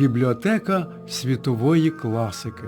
Бібліотека світової класики.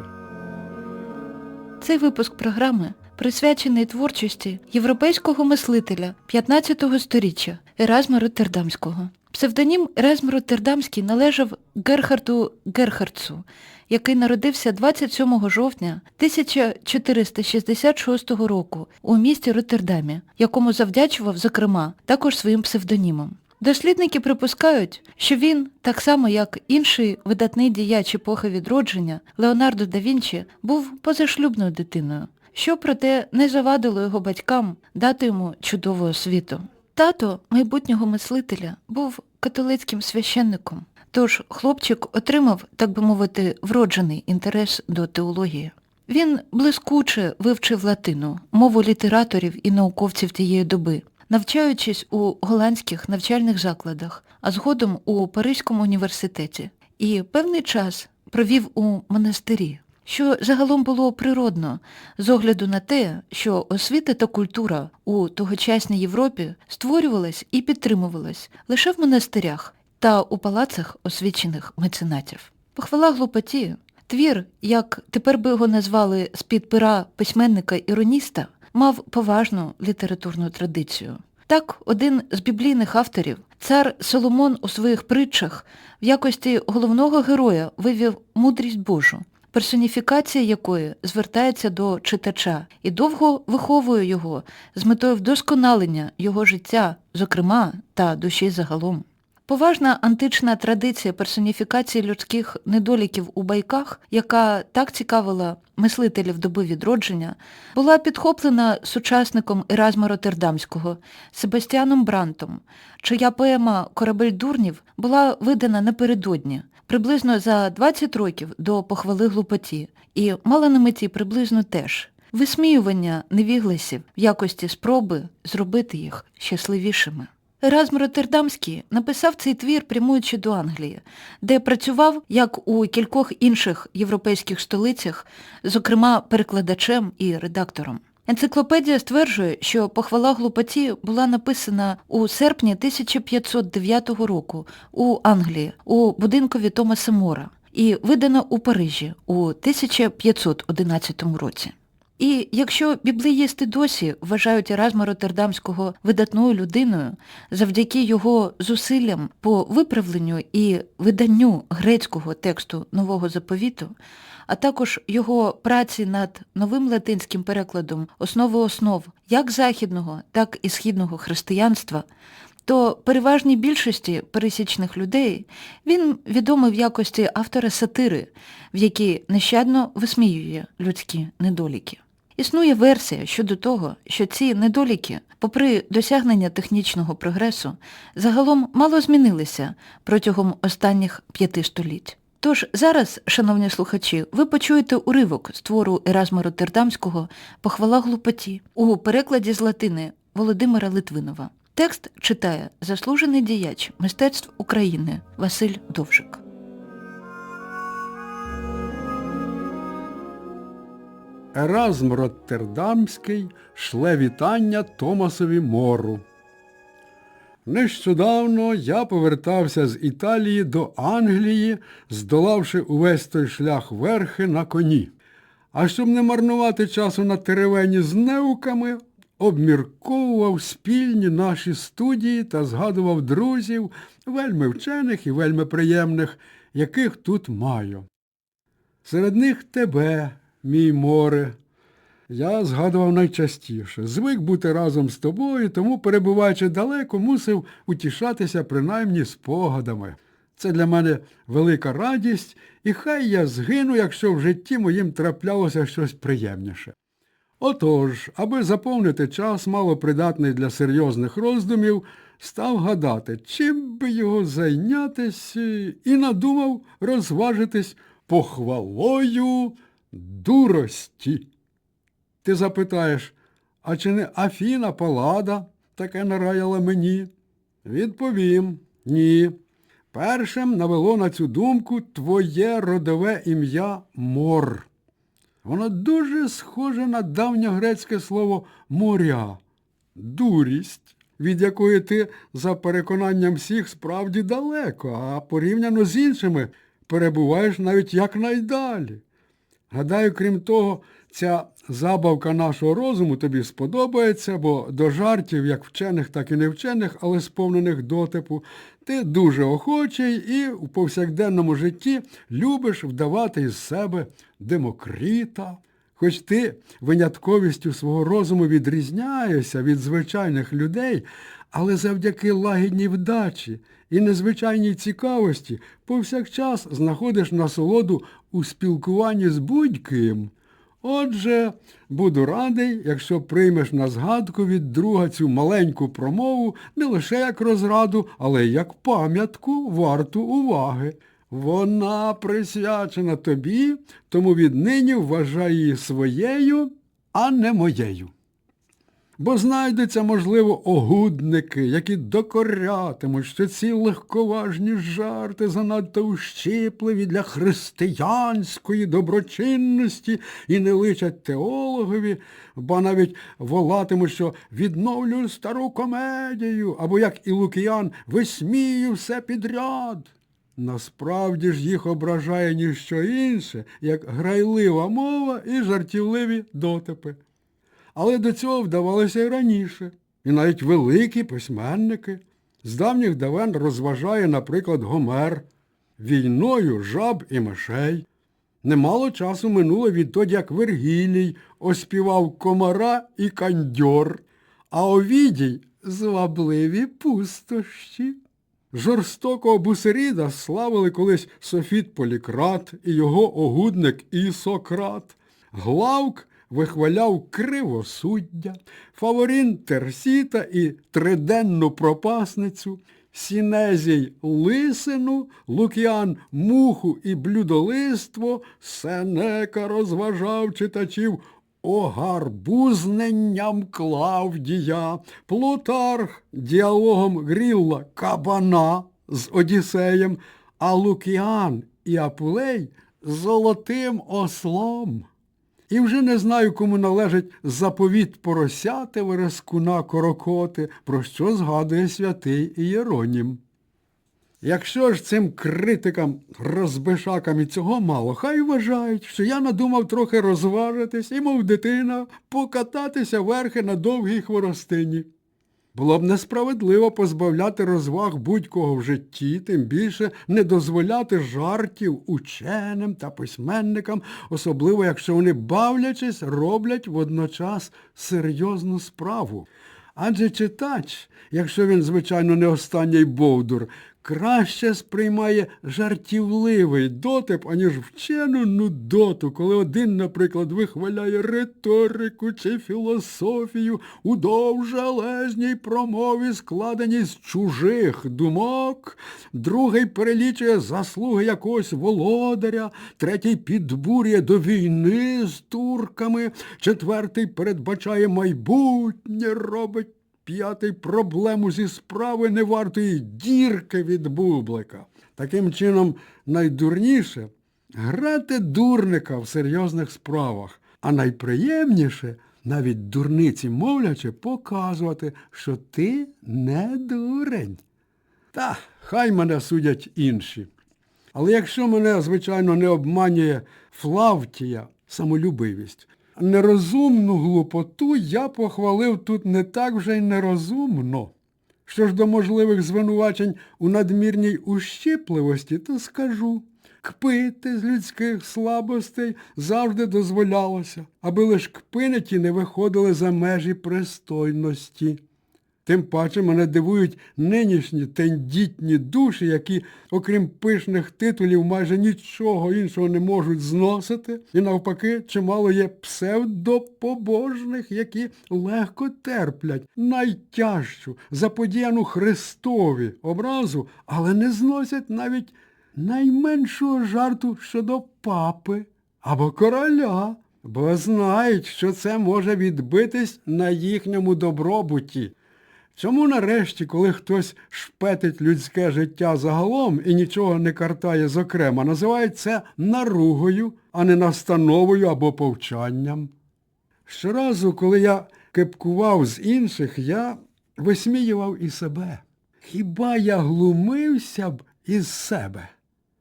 Цей випуск програми присвячений творчості європейського мислителя 15-го сторіччя Еразма Роттердамського. Псевдонім Еразм Роттердамський належав Герхарду Герхардсу, який народився 27 жовтня 1466 року у місті Роттердамі, якому завдячував, зокрема, також своїм псевдонімом. Дослідники припускають, що він, так само як інший видатний діяч епохи відродження, Леонардо да Вінчі, був позашлюбною дитиною, що, проте, не завадило його батькам дати йому чудову освіту. Тато майбутнього мислителя був католицьким священником, тож хлопчик отримав, так би мовити, вроджений інтерес до теології. Він блискуче вивчив латину, мову літераторів і науковців тієї доби, навчаючись у голландських навчальних закладах, а згодом у Паризькому університеті, і певний час провів у монастирі, що загалом було природно з огляду на те, що освіта та культура у тогочасній Європі створювалась і підтримувалась лише в монастирях та у палацах освічених меценатів. Похвала глупоті, твір, як тепер би його назвали з-під пера письменника-іроніста, мав поважну літературну традицію. Так, один з біблійних авторів, цар Соломон у своїх притчах в якості головного героя вивів мудрість Божу, персоніфікація якої звертається до читача і довго виховує його з метою вдосконалення його життя, зокрема, та душі загалом. Поважна антична традиція персоніфікації людських недоліків у байках, яка так цікавила мислителів доби відродження, була підхоплена сучасником Еразма Роттердамського Себастьяном Брантом, чия поема Корабель дурнів була видана напередодні, приблизно за 20 років до похвали глупоті, і мала на меті приблизно теж висміювання невігласів в якості спроби зробити їх щасливішими. Еразм Роттердамський написав цей твір, прямуючи до Англії, де працював, як у кількох інших європейських столицях, зокрема перекладачем і редактором. Енциклопедія стверджує, що похвала глупоті була написана у серпні 1509 року у Англії у будинкові Томаса Мора і видана у Парижі у 1511 році. І якщо біблеїсти досі вважають Еразма Роттердамського видатною людиною, завдяки його зусиллям по виправленню і виданню грецького тексту Нового заповіту, а також його праці над новим латинським перекладом основи основ як західного, так і східного християнства, то переважній більшості пересічних людей він відомий в якості автора сатири, в якій нещадно висміює людські недоліки. Існує версія щодо того, що ці недоліки, попри досягнення технічного прогресу, загалом мало змінилися протягом останніх п'яти століть. Тож зараз, шановні слухачі, ви почуєте уривок з твору Еразма Роттердамського «Похвала глупоті» у перекладі з латини Володимира Литвинова. Текст читає заслужений діяч мистецтв України Василь Довжик. Еразм Роттердамський шле вітання Томасові Мору. Нещодавно я повертався з Італії до Англії, здолавши увесь той шлях верхи на коні. А щоб не марнувати часу на теревені з неуками, обмірковував спільні наші студії та згадував друзів, вельми вчених і вельми приємних, яких тут маю. Серед них тебе, мій море. Я згадував найчастіше. Звик бути разом з тобою, тому, перебуваючи далеко, мусив утішатися принаймні спогадами. Це для мене велика радість, і хай я згину, якщо в житті моїм траплялося щось приємніше. Отож, аби заповнити час, малопридатний для серйозних роздумів, став гадати, чим би його зайнятись, і надумав розважитись похвалою дурості. Ти запитаєш, а чи не Афіна Палада таке нараяла мені? Відповім, ні. Першим навело на цю думку твоє родове ім'я Мор. Воно дуже схоже на давньогрецьке слово моря, дурість, від якої ти, за переконанням всіх, справді далеко, а порівняно з іншими перебуваєш навіть якнайдалі. Гадаю, крім того, ця забавка нашого розуму тобі сподобається, бо до жартів, як вчених, так і невчених, але сповнених дотипу, ти дуже охочий і у повсякденному житті любиш вдавати із себе демокріта. Хоч ти винятковістю свого розуму відрізняєшся від звичайних людей, але завдяки лагідній вдачі і незвичайній цікавості повсякчас знаходиш насолоду у спілкуванні з будь-ким. Отже, буду радий, якщо приймеш на згадку від друга цю маленьку промову не лише як розраду, але й як пам'ятку варту уваги. Вона присвячена тобі, тому віднині вважай її своєю, а не моєю. Бо знайдуться, можливо, огудники, які докорятимуть, що ці легковажні жарти занадто ущипливі для християнської доброчинності і не личать теологові, ба навіть волатимуть, що відновлюю стару комедію, або як і Лукіян, висмію все підряд. Насправді ж їх ображає ніщо інше, як грайлива мова і жартівливі дотипи. Але до цього вдавалося і раніше. І навіть великі письменники. З давніх давен розважає, наприклад, Гомер війною жаб і мишей. Немало часу минуло відтоді, як Вергілій оспівав комара і кандьор, а Овідій звабливі пустощі. Жорстокого Бусеріда славили колись Софіт Полікрат і його огудник Ісократ. Главк вихваляв кривосуддя, Фаворін Терсіта і триденну пропасницю, Сінезій лисину, Лук'ян муху і блюдолиство, Сенека розважав читачів огарбузненням Клавдія, Плутарх діалогом Грілла Кабана з Одіссеєм, а Лукіан і Апулей золотим ослом. І вже не знаю, кому належить заповіт поросяти верескуна корокоти, про що згадує святий Ієронім. Якщо ж цим критикам, розбишакам і цього мало, хай вважають, що я надумав трохи розважитись і, мов дитина, покататися верхи на довгій хворостині. Було б несправедливо позбавляти розваг будь-кого в житті, тим більше не дозволяти жартів ученим та письменникам, особливо якщо вони, бавлячись, роблять водночас серйозну справу. Адже читач, якщо він, звичайно, не останній бовдур, краще сприймає жартівливий дотип, аніж вчену нудоту, коли один, наприклад, вихваляє риторику чи філософію у довжелезній промові, складеній з чужих думок, другий перелічує заслуги якогось володаря, третій підбурює до війни з турками, четвертий передбачає майбутнє, робить П'ятий проблему зі справи не вартої дірки від бублика. Таким чином, найдурніше грати дурника в серйозних справах, а найприємніше навіть дурниці мовлячи показувати, що ти не дурень. Та хай мене судять інші. Але якщо мене, звичайно, не обманює Флавтія, самолюбивість, нерозумну глупоту я похвалив тут не так вже й нерозумно. Що ж до можливих звинувачень у надмірній ущипливості, то скажу. Кпити з людських слабостей завжди дозволялося, аби лиш кпиниті не виходили за межі пристойності. Тим паче мене дивують нинішні тендітні душі, які, окрім пишних титулів, майже нічого іншого не можуть зносити, і навпаки, чимало є псевдопобожних, які легко терплять найтяжчу, заподіяну Христові образу, але не зносять навіть найменшого жарту щодо папи або короля, бо знають, що це може відбитись на їхньому добробуті. Чому нарешті, коли хтось шпетить людське життя загалом і нічого не картає зокрема, називають це наругою, а не настановою або повчанням? Щоразу, коли я кепкував з інших, я висміював і себе. Хіба я глумився б із себе?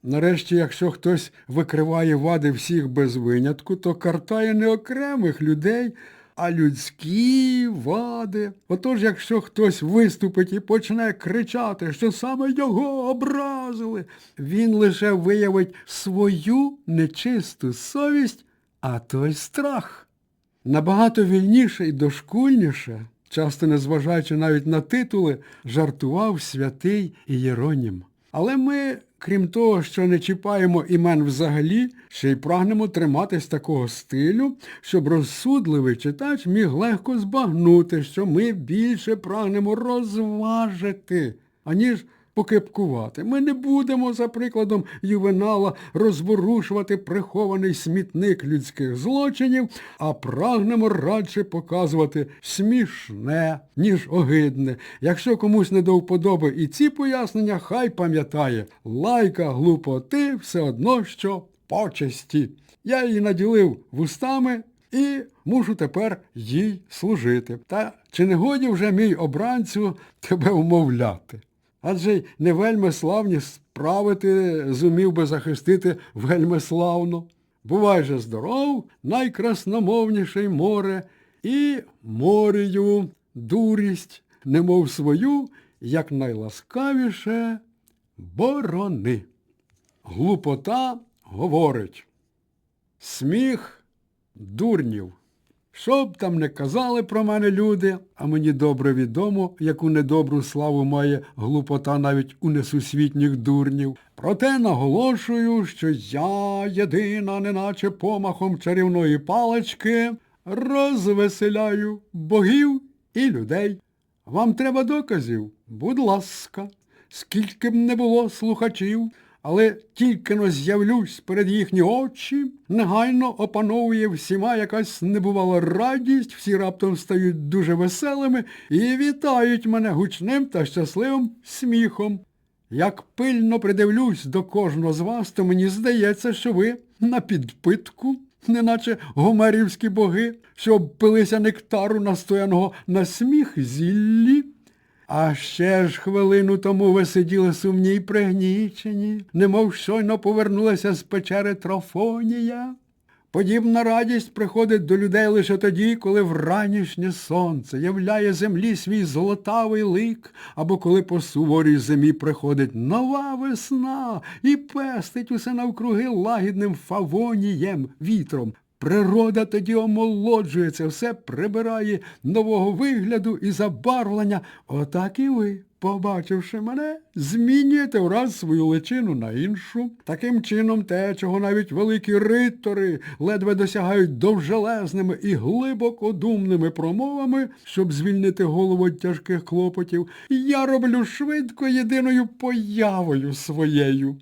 Нарешті, якщо хтось викриває вади всіх без винятку, то картає не окремих людей, а людські вади. Отож, якщо хтось виступить і почне кричати, що саме його образили, він лише виявить свою нечисту совість, а той страх. Набагато вільніше і дошкульніше, часто незважаючи навіть на титули, жартував святий Ієронім. Але ми, крім того, що не чіпаємо імен взагалі, ще й прагнемо триматись такого стилю, щоб розсудливий читач міг легко збагнути, що ми більше прагнемо розважити, аніж покипкувати. Ми не будемо, за прикладом Ювенала, розворушувати прихований смітник людських злочинів, а прагнемо радше показувати смішне, ніж огидне. Якщо комусь не до вподоби і ці пояснення, хай пам'ятає, лайка глупоти все одно, що почесті. Я її наділив вустами і мушу тепер їй служити. Та чи не годі вже мій обранцю тебе умовляти? Адже й не вельми славні справи ти зумів би захистити вельми славно. Бувай же здоров, найкрасномовніший море, і морію дурість, немов свою, як найласкавіше борони. Глупота говорить. Сміх дурнів. Що б там не казали про мене люди, а мені добре відомо, яку недобру славу має глупота навіть у несусвітніх дурнів. Проте наголошую, що я єдина, неначе помахом чарівної палички, розвеселяю богів і людей. Вам треба доказів? Будь ласка, скільки б не було слухачів, але тільки но з'явлюсь перед їхні очі, негайно опановує всіма якась небувала радість, всі раптом стають дуже веселими і вітають мене гучним та щасливим сміхом. Як пильно придивлюсь до кожного з вас, то мені здається, що ви на підпитку, неначе гомерівські боги, що обпилися нектару, настояного на сміх зіллі. А ще ж хвилину тому ви сиділи сумні й пригнічені, немов щойно повернулися з печери Трофонія. Подібна радість приходить до людей лише тоді, коли вранішнє сонце являє землі свій золотавий лик, або коли по суворій зимі приходить нова весна і пестить усе навкруги лагідним фавонієм, вітром. Природа тоді омолоджується, все прибирає нового вигляду і забарвлення. Отак і ви, побачивши мене, змінюєте враз свою личину на іншу. Таким чином те, чого навіть великі ритори ледве досягають довжелезними і глибокодумними промовами, щоб звільнити голову від тяжких клопотів, я роблю швидко єдиною появою своєю.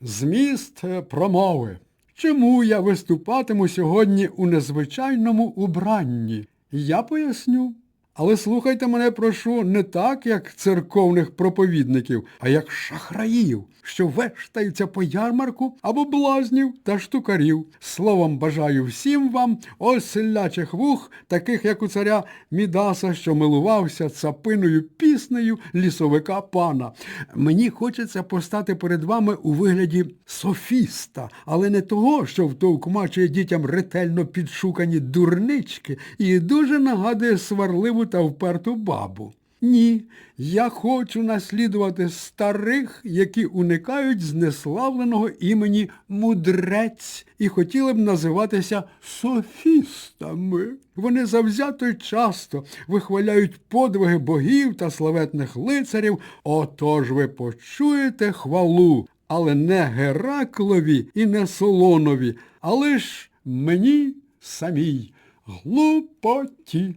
Зміст е, промови. Чому я виступатиму сьогодні у незвичайному убранні? Я поясню. Але слухайте мене, прошу, не так, як церковних проповідників, а як шахраїв, що вештаються по ярмарку або блазнів та штукарів. Словом, бажаю всім вам ослячих вух, таких як у царя Мідаса, що милувався цапиною піснею лісовика пана. Мені хочеться постати перед вами у вигляді софіста, але не того, що втовкмачує дітям ретельно підшукані дурнички і дуже нагадує сварливу та вперту бабу. Ні, я хочу наслідувати старих, які уникають знеславленого імені мудрець і хотіли б називатися софістами. Вони завзято й часто вихваляють подвиги богів та славетних лицарів, отож ви почуєте хвалу, але не Гераклові і не Солонові, а лиш мені самій, глупоті,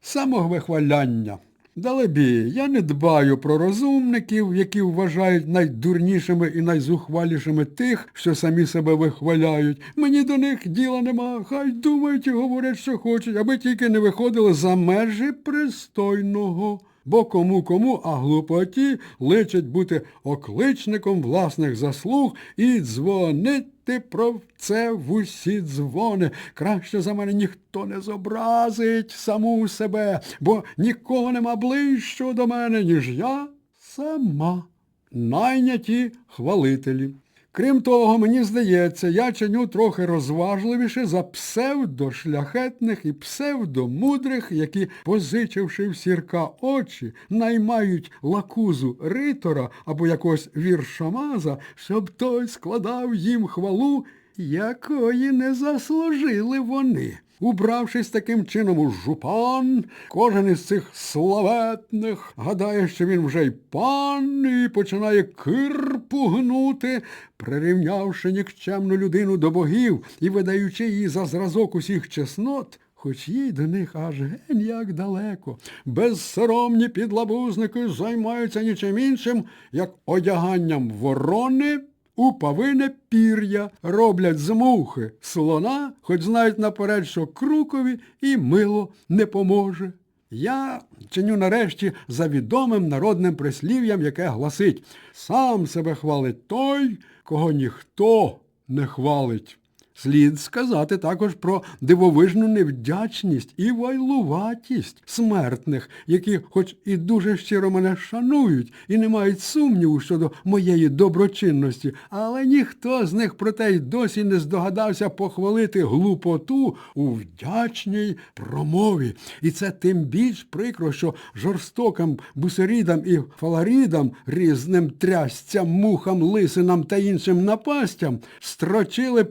самовихваляння. Далебі, я не дбаю про розумників, які вважають найдурнішими і найзухвалішими тих, що самі себе вихваляють. Мені до них діла нема, хай думають і говорять, що хочуть, аби тільки не виходили за межі пристойного. Бо кому-кому, а глупоті личить бути окличником власних заслуг і дзвонити про це в усі дзвони. Краще за мене ніхто не зобразить саму себе, бо нікого нема ближчого до мене, ніж я сама. Найняті хвалителі. Крім того, мені здається, я чиню трохи розважливіше за псевдошляхетних і псевдомудрих, які, позичивши в сірка очі, наймають лакузу ритора або якогось віршамаза, щоб той складав їм хвалу, якої не заслужили вони. Убравшись таким чином у жупан, кожен із цих славетних гадає, що він вже й пан, і починає кирпу гнути, прирівнявши нікчемну людину до богів і видаючи її за зразок усіх чеснот, хоч їй до них аж гень як далеко. Безсоромні підлабузники займаються нічим іншим, як одяганням ворони у павине пір'я роблять з мухи слона, хоч знають наперед, що крукові і мило не поможе. Я чиню нарешті за відомим народним прислів'ям, яке гласить «Сам себе хвалить той, кого ніхто не хвалить». Слід сказати також про дивовижну невдячність і вайлуватість смертних, які хоч і дуже щиро мене шанують і не мають сумніву щодо моєї доброчинності, але ніхто з них проте й досі не здогадався похвалити глупоту у вдячній промові. І це тим більш прикро, що жорстоким бусерідам і фаларідам, різним трясцям, мухам, лисинам та іншим напастям строчили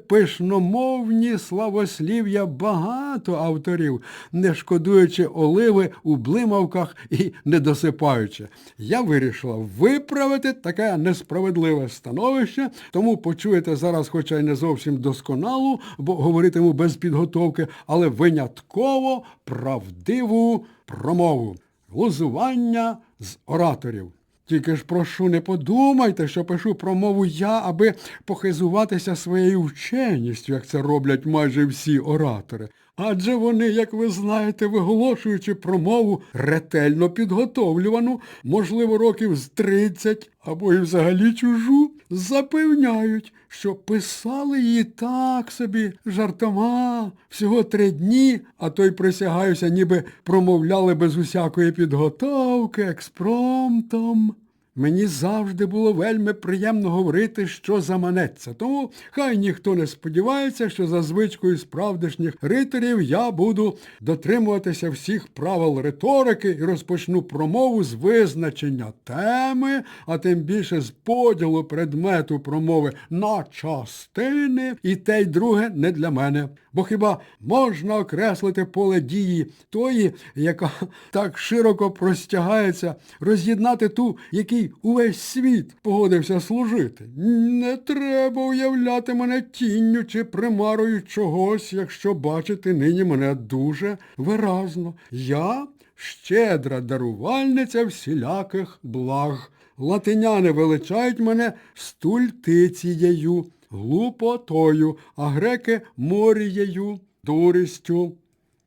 пишномовні славослів'я багато авторів, не шкодуючи оливи у блимавках і не досипаючи. Я вирішила виправити таке несправедливе становище, тому почуєте зараз, хоча й не зовсім досконалу, бо говоритиму без підготовки, але винятково правдиву промову. Глузування з ораторів. Тільки ж прошу, не подумайте, що пишу промову я, аби похизуватися своєю вченістю, як це роблять майже всі оратори. Адже вони, як ви знаєте, виголошуючи промову ретельно підготовлювану, можливо, років з 30 або й взагалі чужу, запевняють, що писали її так собі жартома, всього три дні, а то й присягаюся, ніби промовляли без усякої підготовки, експромтом. Мені завжди було вельми приємно говорити, що заманеться. Тому хай ніхто не сподівається, що за звичкою справдешніх риторів я буду дотримуватися всіх правил риторики і розпочну промову з визначення теми, а тим більше з поділу предмету промови на частини, і те й друге не для мене. Бо хіба можна окреслити поле дії тої, яка так широко простягається, роз'єднати ту, який увесь світ погодився служити? Не треба уявляти мене тінню чи примарою чогось, якщо бачити нині мене дуже виразно. Я щедра дарувальниця всіляких благ. Латиняни величають мене стультицією, глупотою, а греки морією, дурістю.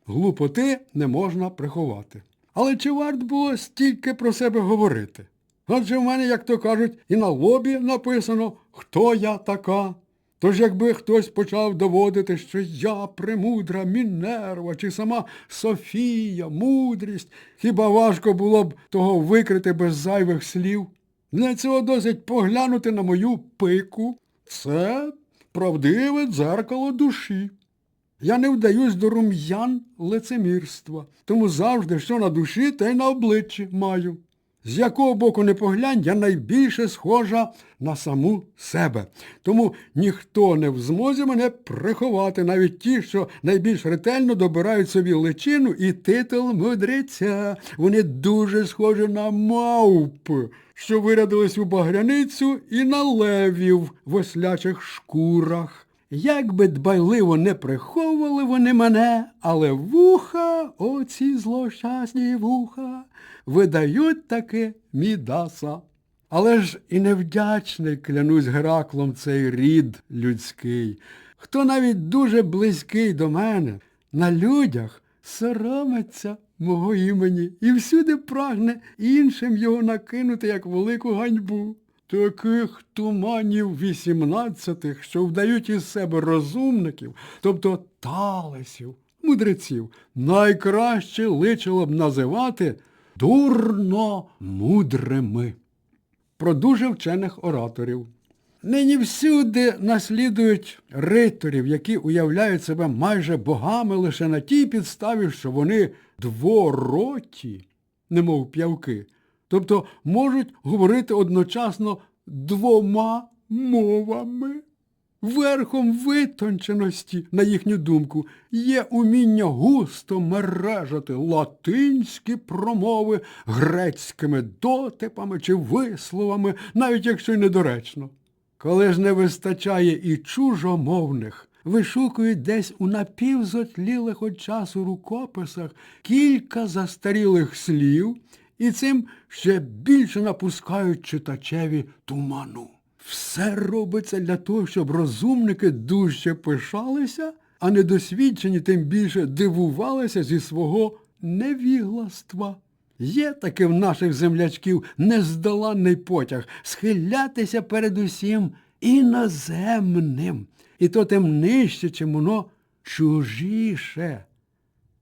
Глупоти не можна приховати. Але чи варт було стільки про себе говорити? Адже в мене, як то кажуть, і на лобі написано, хто я така. Тож якби хтось почав доводити, що я премудра Мінерва чи сама Софія, мудрість, хіба важко було б того викрити без зайвих слів? Для цього досить поглянути на мою пику. Це правдиве дзеркало душі. Я не вдаюсь до рум'ян лицемірства, тому завжди, що на душі, те й на обличчі маю. З якого боку не поглянь, я найбільше схожа на саму себе. Тому ніхто не в змозі мене приховати, навіть ті, що найбільш ретельно добирають собі личину і титул мудреця. Вони дуже схожі на мавп, що вирядились у багряницю і на левів в ослячих шкурах. Як би дбайливо не приховували вони мене, але вуха, оці злощасні вуха, видають таки Мідаса. Але ж і невдячний, клянусь Гераклом, цей рід людський. Хто навіть дуже близький до мене, на людях соромиться мого імені і всюди прагне іншим його накинути, як велику ганьбу. Таких туманів вісімнадцятих, що вдають із себе розумників, тобто талесів, мудреців, найкраще личило б називати дурно мудрими. Про дуже вчених ораторів. Нині всюди наслідують риторів, які уявляють себе майже богами лише на тій підставі, що вони двороті, немов п'явки, тобто можуть говорити одночасно двома мовами. Верхом витонченості, на їхню думку, є уміння густо мережати латинські промови грецькими дотипами чи висловами, навіть якщо й недоречно. Коли ж не вистачає і чужомовних, вишукують десь у напівзотлілих от часу рукописах кілька застарілих слів і цим ще більше напускають читачеві туману. Все робиться для того, щоб розумники дужче пишалися, а недосвідчені тим більше дивувалися зі свого невігластва. Є таки в наших землячків нездоланний потяг схилятися перед усім іноземним, і то тим нижче, чим воно чужіше.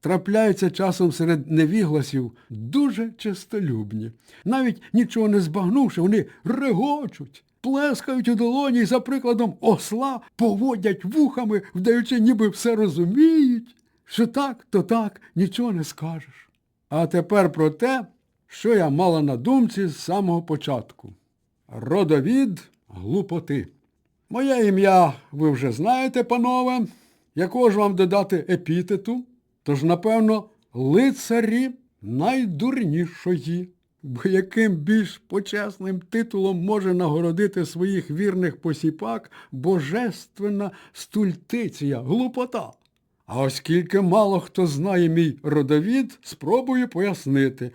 Трапляються часом серед невігласів дуже чистолюбні. Навіть нічого не збагнувши, вони регочуть, плескають у долоні і за прикладом осла поводять вухами, вдаючи, ніби все розуміють, що так, то так, нічого не скажеш. А тепер про те, що я мала на думці з самого початку. Родовід глупоти. Моє ім'я ви вже знаєте, панове, якого ж вам додати епітету, тож, напевно, лицарі найдурнішої. Бо яким більш почесним титулом може нагородити своїх вірних посіпак божественна стультиція, глупота. А оскільки мало хто знає мій родовід, спробую пояснити,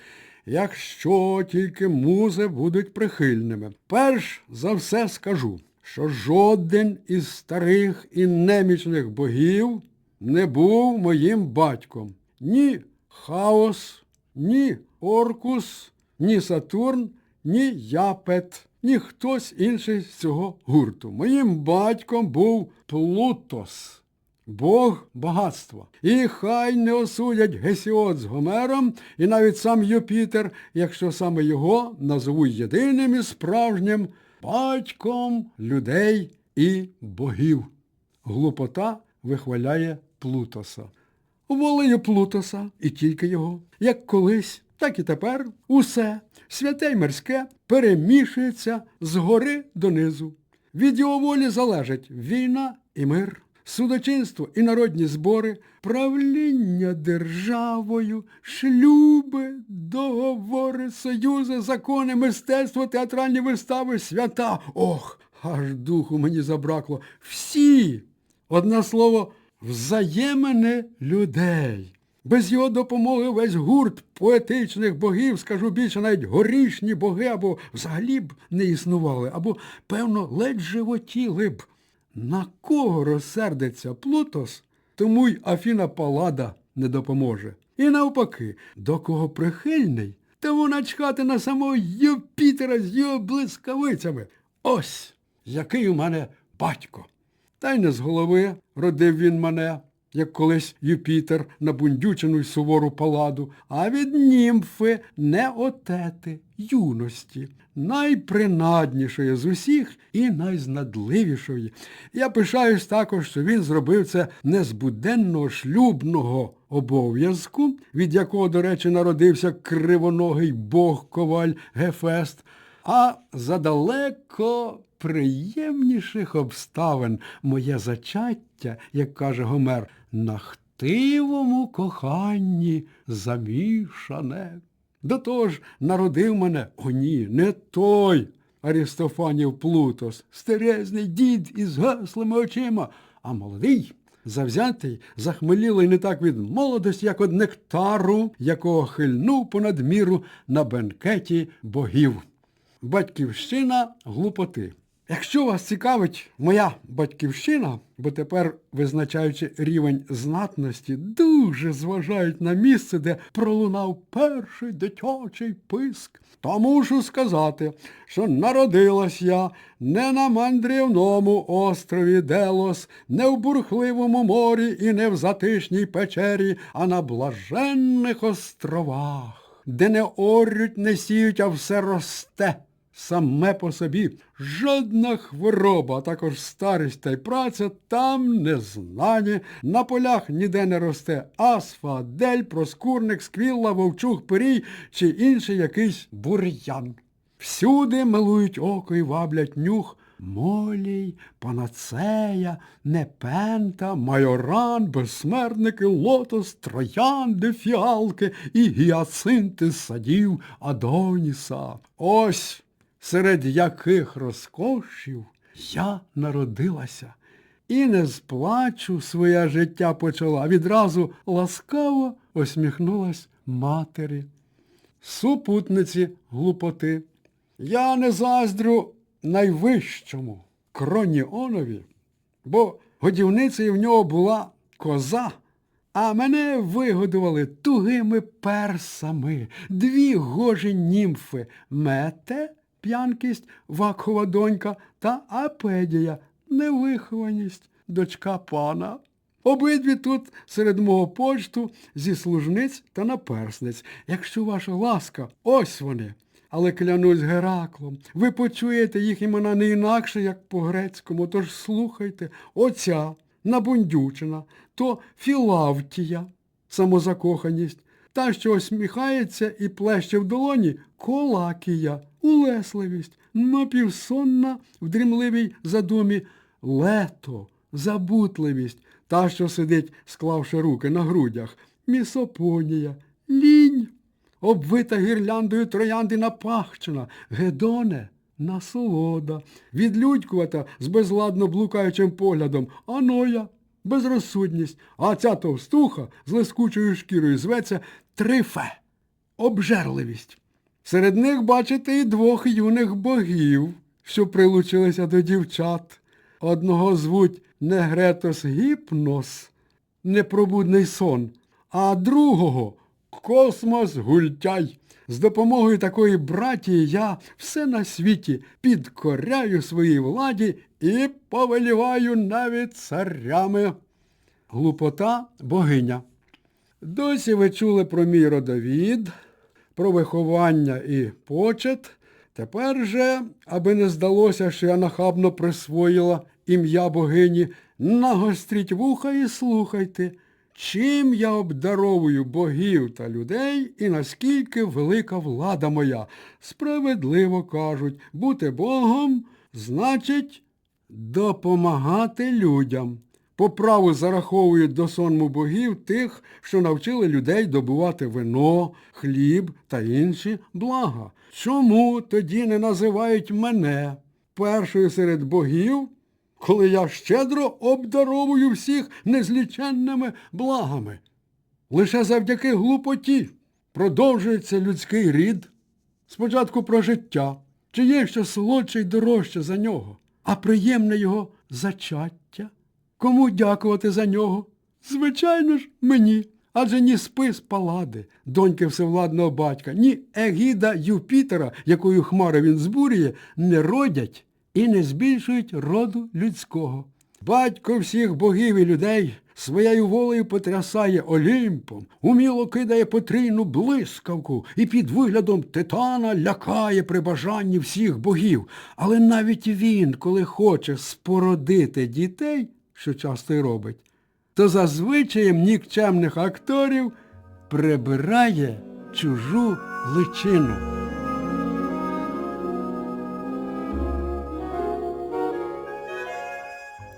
якщо тільки музи будуть прихильними. Перш за все скажу, що жоден із старих і немічних богів не був моїм батьком. Ні Хаос, ні Оркус, ні Сатурн, ні Япет, ні хтось інший з цього гурту. Моїм батьком був Плутос. Бог багатства. І хай не осудять Гесіод з Гомером, і навіть сам Юпітер, якщо саме його назвуть єдиним і справжнім батьком людей і богів. Глупота вихваляє Плутоса. Волею Плутоса і тільки його, як колись, так і тепер усе, святе й мирське, перемішується згори донизу. Від його волі залежать війна і мир, судочинство і народні збори, правління державою, шлюби, договори, союзи, закони, мистецтво, театральні вистави, свята. Ох, аж духу мені забракло. Всі, одне слово, взаємини людей. Без його допомоги весь гурт поетичних богів, скажу більше, навіть горішні боги або взагалі б не існували, або, певно, ледь животіли б. На кого розсердиться Плутос, тому й Афіна Палада не допоможе. І навпаки, до кого прихильний, тому начхати на самого Юпітера з його блискавицями. Ось який у мене батько. Та й не з голови родив він мене, як колись Юпітер на бундючену й сувору паладу, а від німфи не отети юності, найпринаднішої з усіх і найзнадливішої. Я пишаюсь також, що він зробив це не шлюбного обов'язку, від якого, до речі, народився кривоногий бог коваль Гефест, а задалеко приємніших обставин моє зачаття, як каже Гомер, на хтивому коханні замішане. До того ж народив мене, о ні, не той Арістофанів Плутос, стерезний дід із гаслими очима, а молодий, завзятий, захмелілий не так від молодості, як від нектару, якого хильнув понад міру на бенкеті богів. Батьківщина глупоти. Якщо вас цікавить моя батьківщина, бо тепер, визначаючи рівень знатності, дуже зважають на місце, де пролунав перший дитячий писк, то мушу сказати, що народилась я не на мандрівному острові Делос, не в бурхливому морі і не в затишній печері, а на блаженних островах, де не орють, не сіють, а все росте саме по собі. Жодна хвороба, а також старість та й праця там не знані. На полях ніде не росте асфадель, проскурник, сквілла, вовчух, пирій чи інший якийсь бур'ян. Всюди милують око і ваблять нюх молій, панацея, непента, майоран, безсмертники, лотос, троянди, фіалки і гіацинти садів Адоніса. Ось серед яких розкошів я народилася. І не з плачу своє життя почала, відразу ласкаво осміхнулась матері супутниці глупоти. Я не заздрю найвищому Кроніонові, бо годівницею в нього була коза, а мене вигодували тугими персами, дві гожі німфи мете, п'янкість, вакхова донька та апедія, невихованість, дочка пана. Обидві тут серед мого почту зі служниць та наперсниць. Якщо ваша ласка, ось вони. Але клянусь Гераклом, ви почуєте їх імена не інакше, як по-грецькому, тож слухайте, оця набундючина, то Філавтія, самозакоханість, та, що осміхається і плеще в долоні, колакія, улесливість, напівсонна в дрімливій задумі, лето, забутливість, та, що сидить, склавши руки на грудях, місопонія, лінь, обвита гірляндою троянди напахчена, гедоне, насолода, відлюдькувата з безладно блукаючим поглядом, аноя, безрозсудність, а ця товстуха з лискучою шкірою зветься трифе, обжерливість. Серед них бачите і двох юних богів, що прилучилися до дівчат. Одного звуть Негретос Гіпнос, непробудний сон, а другого Космос Гультяй. З допомогою такої братії я все на світі підкоряю своїй владі і повеліваю навіть царями. Глупота богиня. Досі ви чули про мій родовід, про виховання і почет. Тепер же, аби не здалося, що я нахабно присвоїла ім'я богині, нагостріть вуха і слухайте, чим я обдаровую богів та людей і наскільки велика влада моя. Справедливо кажуть, бути Богом значить допомагати людям. По праву зараховують до сонму богів тих, що навчили людей добувати вино, хліб та інші блага. Чому тоді не називають мене першою серед богів, коли я щедро обдаровую всіх незліченними благами? Лише завдяки глупоті продовжується людський рід. Спочатку про життя, чи є що солодше й дорожче за нього, а приємне його зачаття. Кому дякувати за нього? Звичайно ж, мені. Адже ні спис Палади, доньки всевладного батька, ні егіда Юпітера, якою хмари він збурює, не родять і не збільшують роду людського. Батько всіх богів і людей своєю волею потрясає Олімпом, уміло кидає потрійну блискавку і під виглядом титана лякає при бажанні всіх богів. Але навіть він, коли хоче спородити дітей, що часто й робить, то за нікчемних акторів прибирає чужу личину.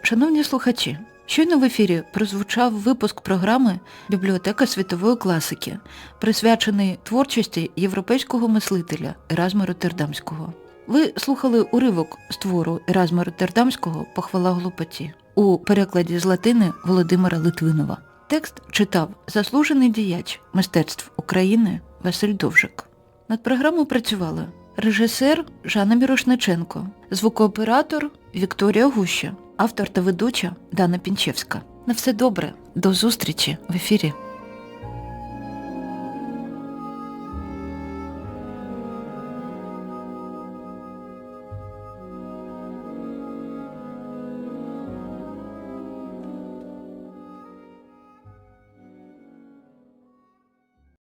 Шановні слухачі, щойно в ефірі прозвучав випуск програми Бібліотека світової класики, присвячений творчості європейського мислителя Еразма Роттердамського. Ви слухали уривок з твору Еразма Роттердамського Похвала глупоті у перекладі з латини Володимира Литвинова. Текст читав заслужений діяч мистецтв України Василь Довжик. Над програмою працювали режисер Жанна Мірошниченко, звукооператор Вікторія Гуща, автор та ведуча Дана Пінчевська. На все добре, до зустрічі в ефірі.